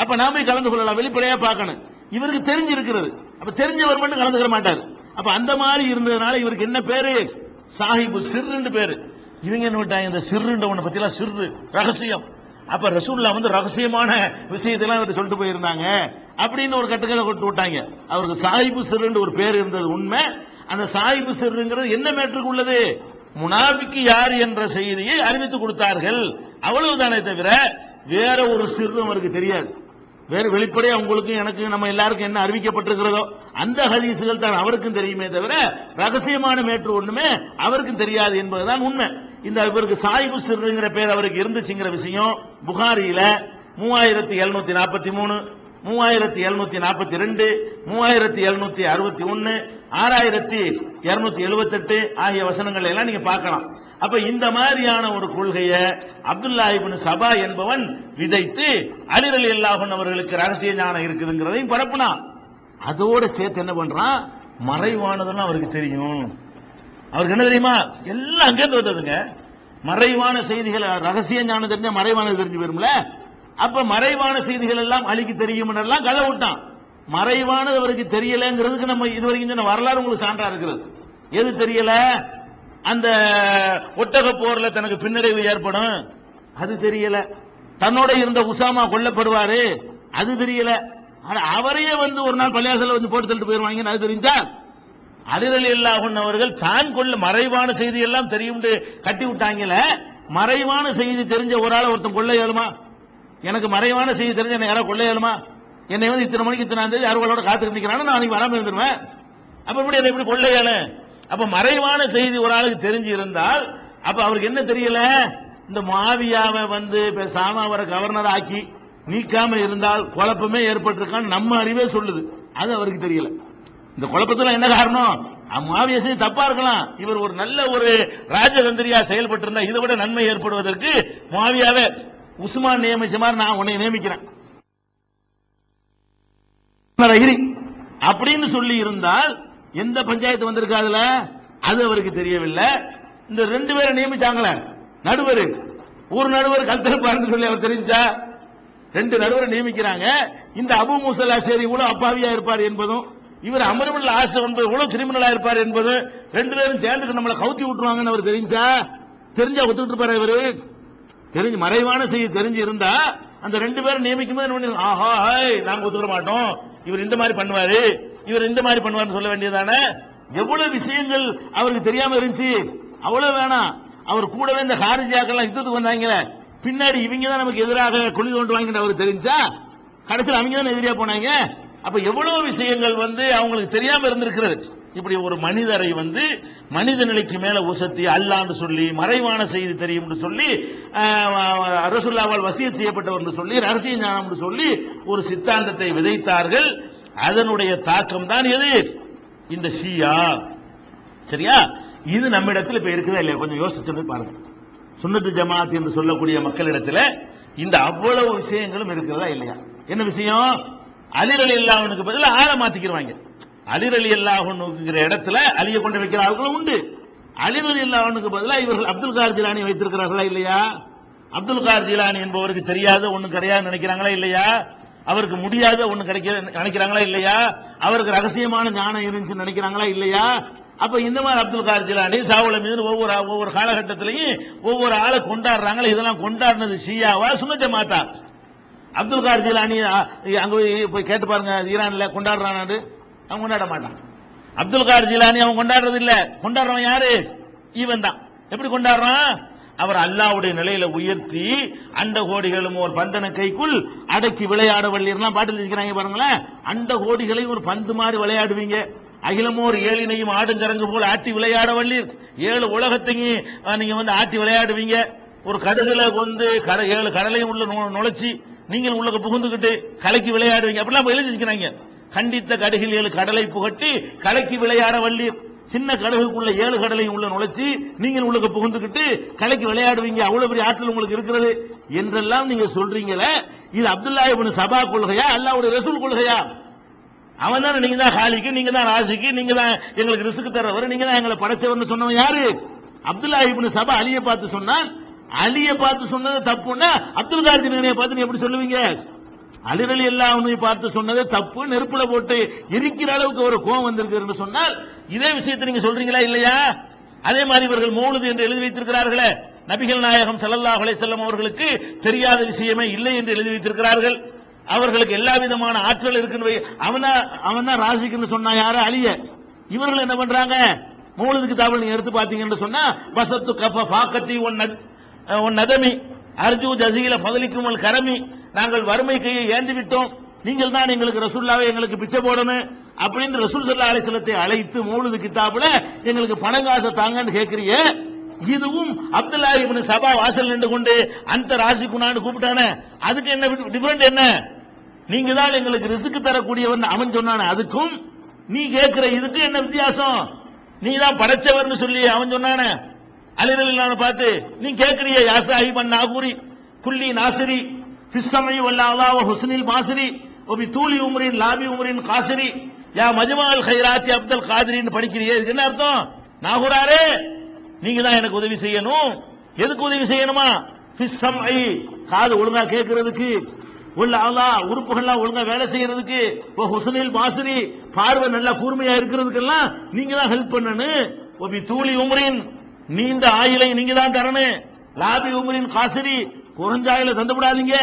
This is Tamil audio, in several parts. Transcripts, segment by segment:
அப்ப நாம போய் கலந்து கொள்ளலாம் வெளிப்படையா பார்க்கணும். இவருக்கு தெரிஞ்சிருக்கிறது. அப்ப தெரிஞ்சவர் மட்டும் கலந்துக்கிற மாட்டார். அப்ப அந்த மாதிரி இருந்ததுனால இவருக்கு என்ன பேரு? சாஹிபு சிறுன்னு பேரு. இவங்க என்ன விட்டாங்க இந்த சிறுன்ற சிறுன்றவனை பத்திலாம் சிறு ரகசியம். அப்ப ரசூல்லா வந்து ரகசியமான விஷயத்தெல்லாம் இவர்கிட்ட சொல்லிட்டு போயிருந்தாங்க. அப்படின்னு ஒரு கட்டுக்கதை கொடுத்து விட்டாங்க. அவருக்கு சாஹிபு சிறுன்னு ஒரு பேர் இருந்தது உண்மை. அந்த சாஹிபு சிறுங்கிறது என்ன மேட்டருக்கு உள்ளது? முனாபிக்கு யார் என்ற செய்தியை அறிவித்து கொடுத்தார்கள். அவ்வளவுதானே தவிர வேற ஒரு சிறு அவருக்கு தெரியாது. வேறு வெளிப்படையா உங்களுக்கு எனக்கு நம்ம எல்லாருக்கும் என்ன அறிவிக்கப்பட்டிருக்கிறதோ அந்த ஹதீசுகள் தான் அவருக்கும் தெரியுமே தவிர ரகசியமான மேற்று ஒண்ணுமே அவருக்கும் தெரியாது என்பதுதான் உண்மை. இந்த இவருக்கு சாயிபு சிறுங்கிற பேர் அவருக்கு இருந்துச்சுங்கிற விஷயம் புகாரியில மூவாயிரத்தி எழுநூத்தி நாற்பத்தி மூணு மூவாயிரத்தி எழுநூத்தி நாற்பத்தி ரெண்டு மூவாயிரத்தி எழுநூத்தி அறுபத்தி ஒன்னு ஆறாயிரத்தி இருநூத்தி எழுபத்தி எட்டு ஆகிய வசனங்கள் எல்லாம் நீங்க பார்க்கலாம். அப்ப இந்த மாதிரியான ஒரு கொள்கையை அப்துல்லா இபின் சபா என்பவன் விதைத்து அலிரலி அல்லாஹன் அவர்களுக்கு ரகசிய ஞானம் இருக்குதுங்கிறதையும் பரப்புனான் அதோட சேர்த்து என்ன பண்றான்? மறைவானதுன்னு அவருக்கு தெரியும். அவருக்கு என்ன தெரியுமா? எல்லாம் அங்கேருந்து வந்ததுங்க. மறைவான செய்திகள் ரகசிய ஞானம் தெரிஞ்ச மறைவானது தெரிஞ்சு போயிரும்ல? அப்ப மறைவான செய்திகள் எல்லாம் அழிக்கு தெரியும் எல்லாம் கதை விட்டான். மறைவானது அவருக்கு தெரியலங்கிறதுக்கு நம்ம இது வரைக்கும் சொன்ன வரலாறு உங்களுக்கு சான்றா இருக்கிறது. எது தெரியல? அந்த ஒட்டக போர்ல தனக்கு பின்னடைவு ஏற்படும்? அது தெரியல. தன்னோட இருந்த உசாமா கொல்லப்படுவாரு? அது தெரியல. ஆனா அவரையே வந்து ஒரு நாள் பள்ளியாசல வந்து போட்டு தள்ளிட்டு போயிருவாங்கன்னு அது தெரிஞ்சா? அதிரலி அல்லாஹன் அவர்கள் தான் கொள்ள மறைவான செய்தி எல்லாம் தெரியும் கட்டி விட்டாங்கல மறைவான செய்தி தெரிஞ்ச ஒரு ஆளை ஒருத்தன் கொள்ள இயலுமா? எனக்கு மறைவான செய்தி தெரிஞ்ச என்ன யாரோ கொள்ள இயலுமா? என்னை வந்து இத்தனை மணிக்கு இத்தனை தேதி அறுவலோட காத்துக்கிட்டு நான் அன்னைக்கு வராம இருந்துருவேன். அப்ப எப்படி என்னை எப்படி கொள்ள அப்ப மறைவான செய்தி ஒரு ஆளுக்கு தெரிஞ்சு இருந்தால் அப்ப அவருக்கு என்ன தெரியல? இந்த மாவியாவை வந்து பேசாம அவரை கவர்னர் ஆக்கி நீக்காம இருந்தால் குழப்பமே ஏற்பட்டிருக்கான்னு நம்ம அறிவே சொல்லுது. அது அவருக்கு தெரியல. இந்த குழப்பத்துல என்ன காரணம்? மாவியசை செய்தி தப்பா இருக்கலாம். இவர் ஒரு நல்ல ஒரு ராஜதந்திரியா செயல்பட்டு இருந்தா இதை விட நன்மை ஏற்படுவதற்கு மாவியாவே உஸ்மான் நியமிச்ச மாதிரி நான் உன்னை நியமிக்கிறேன். அப்படின்னு சொல்லி இருந்தால் எந்த பஞ்சாயத்து வந்திருக்காதுல அது அவருக்கு தெரியவில்லை. இந்த ரெண்டு பேரை நியமிச்சாங்களே. நடுவர். ஒரு நடுவர் கல்தரப்பாருன்னு சொல்லி அவர் தெரிஞ்சா? ரெண்டு நடுவரை நியமிக்கிறாங்க. இந்த அபு முசல்லா சரி இவ்வளவு அப்பாவியா இருப்பார் என்பதும் இவர் அமரமுள்ள ஆசை என்பது இவ்வளவு கிரிமினலா இருப்பார் என்பது ரெண்டு பேரும் சேர்ந்துட்டு நம்மளை கவுத்தி விட்டுருவாங்கன்னு அவர் தெரிஞ்சா? தெரிஞ்சா ஒத்துக்கிட்டு இருப்பாரு இவரு? தெரிஞ்சு மறைவான செய்தி தெரிஞ்சு இருந்தா அந்த ரெண்டு பேரும் நியமிக்கும் போது ஆஹா ஹாய், நாங்க ஒத்துக்கிற மாட்டோம். இவர் இந்த மாதிரி பண்ணுவாரு. இவர் இந்த மாதிரி பண்ணுவாருன்னு சொல்ல வேண்டியதானே எவ்வளவு விஷயங்கள் அவருக்கு தெரியாம இருந்துச்சு. அவ்வளவு வேணாம். அவர் கூடவே இந்த ஹாரிஜாக்கெல்லாம் யுத்தத்துக்கு வந்தாங்க பின்னாடி இவங்க தான் நமக்கு எதிராக குழி கொண்டு வாங்கிட்டு அவருக்கு தெரிஞ்சா? கடைசியில் அவங்க தானே எதிரியா போனாங்க? அப்ப எவ்வளவு விஷயங்கள் வந்து அவங்களுக்கு தெரியாம இருந்திருக்கிறது? இப்படி ஒரு மனிதரை வந்து மனித நிலைக்கு மேல உசத்தி அல்லான்னு சொல்லி மறைவான செய்தி தெரியும் சொல்லி அரசுல்லாவால் வசிய செய்யப்பட்டவர் சொல்லி ரகசிய ஞானம் சொல்லி ஒரு சித்தாந்தத்தை விதைத்தார்கள். அதனுடைய தாக்கம் தான் எது? இந்த ஷியா. சரியா? இது நம்ம இடத்துல இப்ப இருக்குதா இல்லையா? கொஞ்சம் யோசிச்சு பாருங்க. சுன்னத்து ஜமாத் என்று சொல்லக்கூடிய மக்களிடத்துல இந்த அவ்வளவு விஷயங்களும் இருக்கிறதா இல்லையா? என்ன விஷயம்? அலிரலி இல்லாவனுக்கு அல்லாஹனுக்கு பதிலா ஆளை அலிரலி அலிர் அல்லாஹனுங்கிற இடத்துல அலிய கொண்டு வைக்கிற ஆள்களும் உண்டு. அலிரலி அலி அல்லாஹனுக்கு இவர்கள் அப்துல் கார் ஜிலானி வைத்திருக்கிறார்களா இல்லையா? அப்துல் கார் ஜிலானி என்பவருக்கு தெரியாத ஒண்ணும் கிடையாது நினைக்கிறாங்களா இல்லையா? அவருக்கு முடியாத ஒண்ணு கிடைக்க நினைக்கிறாங்களா இல்லையா? அவருக்கு ரகசியமான ஞானம் இருந்துச்சுன்னு நினைக்கிறாங்களா இல்லையா? அப்ப இந்த மாதிரி அப்துல் கார் ஜிலானி சாவுல மீது ஒவ்வொரு ஒவ்வொரு காலகட்டத்திலையும் ஒவ்வொரு ஆளை கொண்டாடுறாங்களே இதெல்லாம் கொண்டாடுனது ஷியாவா சுனஜ மாத்தா அப்துல் கார் ஜிலானி அங்க போய் போய் கேட்டு பாருங்க ஈரான்ல கொண்டாடுறானாடு அவன் கொண்டாட மாட்டான். அப்துல் கார் ஜிலானி அவன் கொண்டாடுறது இல்ல. கொண்டாடுறவன் யாரு? ஈவன் தான் எப்படி கொண்டாடுறான்? அவர் அல்லாவுடைய நிலையில உயர்த்தி அண்ட கோடிகளும் ஒரு பந்தன கைக்குள் அடக்கி விளையாட வள்ளியர்லாம் பாட்டில் இருக்கிறாங்க பாருங்களேன். அண்ட கோடிகளையும் ஒரு பந்து மாதிரி விளையாடுவீங்க. அகிலமோர் ஏழினையும் ஆடுங்கரங்கு போல் ஆட்டி விளையாட வள்ளீர் ஏழு உலகத்தையும் நீங்க வந்து ஆட்டி விளையாடுவீங்க. ஒரு கடுகுல வந்து கட ஏழு கடலையும் உள்ள நு- நுழைச்சி நீங்கள் உள்ள புகுந்துகிட்டு கலைக்கு விளையாடுவீங்க. அப்படிலாம் எழுதி இருக்கிறாங்க கண்டித்த கடுகில் ஏழு கடலை புகட்டி கலைக்கு விளையாட வள்ளீர் சின்ன கடலுக்குள்ள ஏழு கடலையும் உள்ள நுழைச்சி நீங்கள் உள்ள புகுந்துக்கிட்டு கலைக்கு விளையாடுவீங்க. அவ்வளவு பெரிய ஆற்றல் உங்களுக்கு இருக்கிறது என்றெல்லாம் நீங்க சொல்றீங்களே. இது அப்துல்லா சபா கொள்கையா? அல்லாவுடைய ரசூல் கொள்கையா? அவன் தான் நீங்க தான் ஹாலிக்கு நீங்க தான் ராசிக்கு நீங்க தான் எங்களுக்கு ரிசுக்கு தரவர் நீங்க தான் எங்களை படைச்சவர்னு சொன்னவன் யாரு? அப்துல்லா இப்னு சபா அலியை பார்த்து சொன்னான். அலியை பார்த்து சொன்னது தப்புன்னா அப்துல் கார் பார்த்து நீ எப்படி சொல்லுவீங்க? அலிரலி எல்லாம் பார்த்து சொன்னது தப்பு. நெருப்புல போட்டு எரிக்கிற அளவுக்கு ஒரு கோவம் வந்திருக்குன்னு சொன்னால் இதே விஷயத்தை நீங்க சொல்றீங்களா இல்லையா? அதே மாதிரி இவர்கள் மௌலுது என்று எழுதி வைத்திருக்கிறார்களே. நபிகள் நாயகம் சல்லல்லா அலைஹி அவர்களுக்கு தெரியாத விஷயமே இல்லை என்று எழுதி வைத்திருக்கிறார்கள். அவர்களுக்கு எல்லா விதமான ஆற்றல் இருக்குன்னு வை- அவன் தான் அவன் தான் ராசிக்குன்னு சொன்னா யாரு? அலிய. இவர்கள் என்ன பண்றாங்க? மூலது கிதாபில் நீங்க எடுத்து பாத்தீங்கன்னு சொன்னா வசத்து கஃப பாக்கத்தி ஒன் ஒன் நதமி. அர்ஜு ஜசீல பதலிக்கும் கரமி. நாங்கள் வறுமை கையை ஏந்தி விட்டோம் நீங்கள் தான் எங்களுக்கு ரசுல்லாவை எங்களுக்கு பிச்சை போடணும். அப்படின்னு ரசூல் சல்லா அலிசல்லத்தை அழைத்து மூலது கித்தாப்புல எங்களுக்கு பணம் காசை தாங்கன்னு கேட்கறீங்க? இதுவும் அப்துல்லா இப்னு சபா வாசல் நின்று கொண்டு அந்த ராசி குணான்னு கூப்பிட்டானே அதுக்கு என்ன டிஃபரெண்ட் என்ன? நீங்க தான் எங்களுக்கு ரிசுக்கு தரக்கூடியவன் அவன் சொன்னானே அதுக்கும் நீ கேட்கிற இதுக்கு என்ன வித்தியாசம்? நீ தான் படைச்சவர்னு சொல்லி அவன் சொன்னானே. அலிரலிலான பார்த்து நீ கேட்கிறிய யாசாஹி பன் நாகூரி குல்லி நாசிரி பிஸ்ஸமை வல்லாவா ஹுஸ்னில் மாசிரி ஒபி தூலி உமரின் லாபி உமரின் காசிரி யா மஜ்மால் ஹைராத்தி அப்துல் காதிரின்னு படிக்கிறியே இதுக்கு என்ன அர்த்தம்? நாகூராரே நீங்க தான் எனக்கு உதவி செய்யணும். எதுக்கு உதவி செய்யணுமா? பிஸ்ஸமை காது ஒழுங்கா கேட்கறதுக்கு. உள்ள அல்லா உறுப்புகள்லாம் ஒழுங்கா வேலை செய்யறதுக்கு. ஓ ஹுசனில் மாசிரி பார்வை நல்லா கூர்மையா இருக்கிறதுக்கெல்லாம் நீங்க தான் ஹெல்ப் பண்ணணும். ஒபி தூளி உமரின் நீண்ட ஆயிலை நீங்க தான் தரணும். லாபி உமரின் காசிரி குறைஞ்ச ஆயில தந்து விடாதீங்க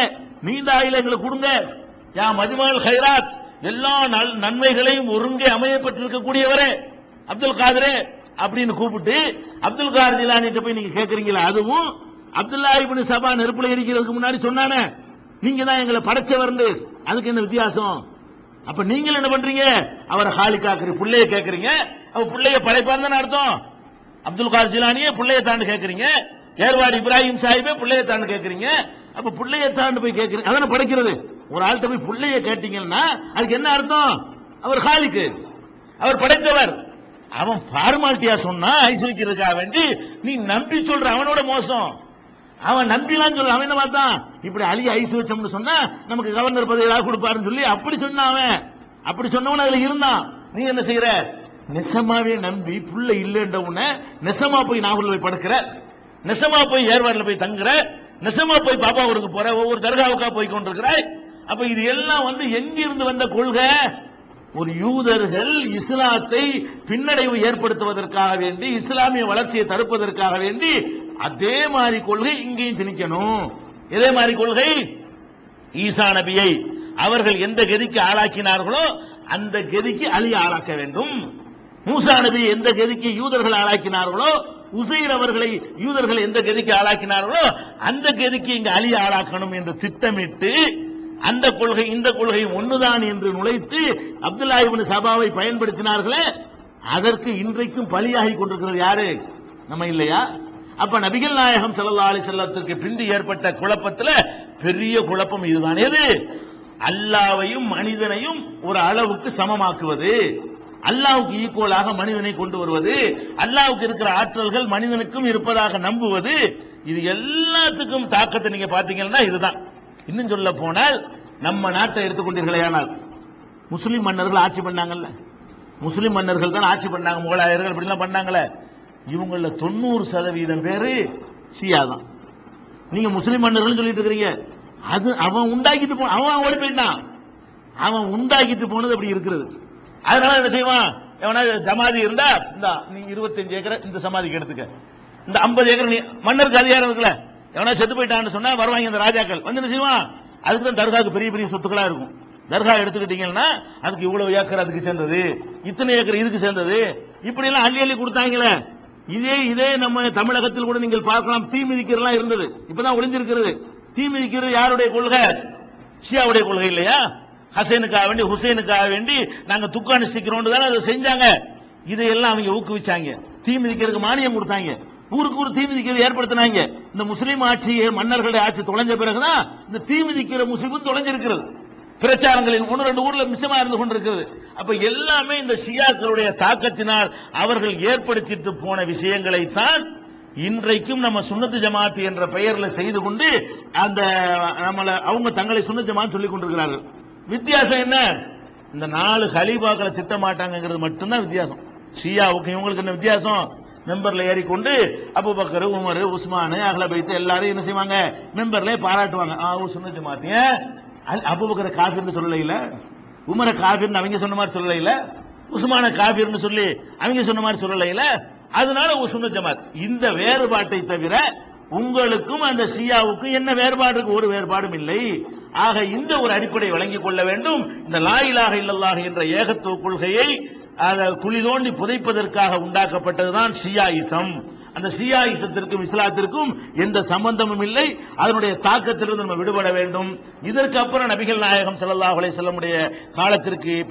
நீண்ட ஆயில எங்களுக்கு கொடுங்க. யா மஜ்மால் ஹைராத் எல்லா நல்- நன்மைகளையும் ஒருங்கே அமையப்பட்டிருக்கக்கூடியவரே அப்துல் காதரே அப்படின்னு கூப்பிட்டு அப்துல் காதர் ஜிலானிட்ட போய் நீங்க கேக்குறீங்களா? அதுவும் அப்துல்லா இபின் சபா நெருப்புல இருக்கிறதுக்கு முன்னாடி சொன்னானே. நீங்க தான் எங்களை படைச்சவர் அதுக்கு என்ன வித்தியாசம்? அப்ப நீங்கள் என்ன பண்றீங்க? அவரை ஹாலி காக்குற பிள்ளைய கேக்குறீங்க. அவ புள்ளைய தானே அர்த்தம். அப்துல் கார் ஜிலானியே பிள்ளைய தாண்டு கேக்குறீங்க. ஏர்வாடி இப்ராஹிம் சாஹிபே பிள்ளைய தாண்டு கேக்குறீங்க. அப்ப பிள்ளைய தாண்டு போய் கேக்குறீங்க. அதான படைக்கிறது? ஒரு ஆள்கிட்ட போய் புள்ளைய கேட்டீங்கன்னா அதுக்கு என்ன அர்த்தம்? அவர் ஹாலிக்கு. அவர் படைத்தவர். அவன் ஃபார்மாலிட்டியா சொன்னா ஐஸ்வரிக்கிறதுக்காக வேண்டி நீ நம்பி சொல்ற அவனோட மோசம். அவன் நம்பிலாம் சொல்ல அவன் என்ன பார்த்தான்? இப்படி அழிய ஐஸ் வச்சோம்னு சொன்னா நமக்கு கவர்னர் பதவியாக கொடுப்பாருன்னு சொல்லி அப்படி சொன்னான் அவன். அப்படி சொன்னவன் அதுல இருந்தான். நீ என்ன செய்யற? நெசமாவே நம்பி புள்ள இல்லைன்ற உடனே நெசமா போய் நாகூர்ல போய் படுக்கிற. நெசமா போய் ஏர்வாடில போய் தங்குற. நெசமா போய் பாப்பா ஊருக்கு போற. ஒவ்வொரு தர்காவுக்கா போய் கொண்டிருக்கிறாய். அப்ப இது எல்லாம் வந்து எங்கிருந்து வந்த கொள்கை? ஒரு யூதர்கள் இஸ்லாத்தை பின்னடைவு ஏற்படுத்துவதற்காக வேண்டி இஸ்லாமிய வளர்ச்சியை தடுப்பதற்காக வேண்டி அதே மாதிரி கொள்கை இங்கேயும் திணிக்கணும். இதே மாதிரி கொள்கை ஈசா நபியை அவர்கள் எந்த கதிக்கு ஆளாக்கினார்களோ அந்த கதிக்கு அலி ஆளாக்க வேண்டும். மூசா நபி எந்த கதிக்கு யூதர்கள் ஆளாக்கினார்களோ உசைர் அவர்களை யூதர்கள் எந்த கதிக்கு ஆளாக்கினார்களோ அந்த கதிக்கு இங்கு அலி ஆளாக்கணும் என்று திட்டமிட்டு அந்த கொள்கை இந்த கொள்கை ஒண்ணுதான் என்று நுழைத்து அப்துல்லா சபாவை பயன்படுத்தினார்களே அதற்கு இன்றைக்கும் பலியாகி கொண்டிருக்கிறது யாரு? நம்ம இல்லையா? அப்ப நபிகள் நாயகம் செல்லா அலி செல்லத்திற்கு பிந்தி ஏற்பட்ட குழப்பத்துல பெரிய குழப்பம் இதுதான். எது? அல்லாவையும் மனிதனையும் ஒரு அளவுக்கு சமமாக்குவது. அல்லாவுக்கு ஈக்குவலாக மனிதனை கொண்டு வருவது. அல்லாவுக்கு இருக்கிற ஆற்றல்கள் மனிதனுக்கும் இருப்பதாக நம்புவது. இது எல்லாத்துக்கும் தாக்கத்தை நீங்க பாத்தீங்கன்னா இதுதான். இன்னும் சொல்ல போனால் நம்ம நாட்டை எடுத்துக்கொண்டீர்களேயானால் முஸ்லிம் மன்னர்கள் ஆட்சி பண்ணாங்கல்ல? முஸ்லிம் மன்னர்கள் தான் ஆட்சி பண்ணாங்க முகலாயர்கள் இப்படிலாம் பண்ணாங்களே. இவங்கள தொண்ணூறு சதவீதம் பேர் ஷியா தான். நீங்க முஸ்லிம் மன்னர்கள் சொல்லிட்டு இருக்கிறீங்க. அது அவன் உண்டாக்கிட்டு போ அவன் ஓடி போயிட்டான். அவன் உண்டாக்கிட்டு போனது அப்படி இருக்கிறது. அதனால என்ன செய்வான்? எவனா சமாதி இருந்தா இந்த நீங்க இருபத்தஞ்சு ஏக்கர் இந்த சமாதிக்கு எடுத்துக்க. இந்த 50 ஏக்கர் மன்னருக்கு அதிகாரம் இருக்குல்ல? எவனா செத்து போயிட்டான்னு சொன்னா வருவாங்க இந்த ராஜாக்கள். வந்து என்ன செய்வான்? அதுக்கு தான் தர்காவுக்கு பெரிய பெரிய சொத்துக்களா இருக்கும். தர்கா எடுத்துக்கிட்டீங்கன்னா அதுக்கு இவ்வளவு ஏக்கர் அதுக்கு சேர்ந்தது இத்தனை ஏக்கர் இதுக்கு சேர்ந்தது இப்படி எல்லாம் அள்ளி அள்ளி கொடுத்தாங்களே. இதே இதே நம்ம தமிழகத்தில் கூட நீங்கள் பார்க்கலாம் தீ மிதிக்கிறலாம் இருந்தது. இப்பதான் ஒளிஞ்சிருக்கிறது. தீ மிதிக்கிறது யாருடைய கொள்கை? ஷியாவுடைய கொள்கை இல்லையா? ஹசேனுக்காக வேண்டி ஹுசைனுக்காக வேண்டி நாங்க துக்கு அனுஷ்டிக்கிறோம் தானே அதை செஞ்சாங்க. இதையெல்லாம் அவங்க ஊக்குவிச்சாங்க. தீ மிதிக்கிறதுக்கு மானியம் கொடுத்தாங்க. ஊருக்கு ஒரு தீ மிதிக்கிறது ஏற்படுத்தினாங்க. இந்த முஸ்லீம் ஆட்சி மன்னர்களுடைய ஆட்சி தொலைஞ்ச பிறகுதான் இந்த தீ மிதிக்கிற முஸ்லிமும் தொலைஞ்சிருக்கிறது. பிரச்சாரங்களில் ஒன்று ரெண்டு ஊர்ல மிச்சமா இருந்து கொண்டிருக்கிறது. அப்ப எல்லாமே இந்த ஷியாக்களுடைய தாக்கத்தினால் அவர்கள் ஏற்படுத்திட்டு போன விஷயங்களை தான் இன்றைக்கும் நம்ம சுன்னத்து ஜமாத் என்ற பெயர்ல செய்து கொண்டு அந்த நம்மள அவங்க தங்களை சுன்னத்து ஜமாத் சொல்லிக் கொண்டிருக்கிறார்கள். வித்தியாசம் என்ன? இந்த நாலு ஹலீபாக்களை திட்டமாட்டாங்கிறது மட்டும்தான் வித்தியாசம். ஷியாவுக்கு இவங்களுக்கு என்ன வித்தியாசம்? மெம்பர்ல ஏறிக்கொண்டு அபுபக்கர் உமர் உஸ்மானு அகல பைத்து எல்லாரும் என்ன செய்வாங்க? மெம்பர்ல பாராட்டுவாங்க. ஆ சுன்ன ஜமாத் அபுபக்கரை காஃபிர்னு சொல்லல உமரை காஃபிர்னு அவங்க சொன்ன மாதிரி சொல்லல உஸ்மான காஃபிர்னு சொல்லி அவங்க சொன்ன மாதிரி சொல்லல அதனால ஒரு சுன்ன ஜமாத். இந்த வேறுபாட்டை தவிர உங்களுக்கும் அந்த ஷியாவுக்கும் என்ன வேறுபாடு இருக்கு? ஒரு வேறுபாடும் இல்லை. ஆக இந்த ஒரு அடிப்படை வழங்கிக் கொள்ள வேண்டும். இந்த லாயிலாக இல்லல்லாக என்ற ஏகத்துவ கொள்கையை அதை குழி தோண்டி புதைப்பதற்காக உண்டாக்கப்பட்டதுதான் ஷியாயிசம். அந்த ஷியாயிசத்திற்கும் இஸ்லாத்திற்கும் எந்த சம்பந்தமும் இல்லை. அதனுடைய தாக்கத்திலிருந்து நம்ம விடுபட வேண்டும். இதற்கு அப்புறம் நபிகள் நாயகம் ஸல்லல்லாஹு அலைஹி வஸல்லமுடைய காலத்திற்கு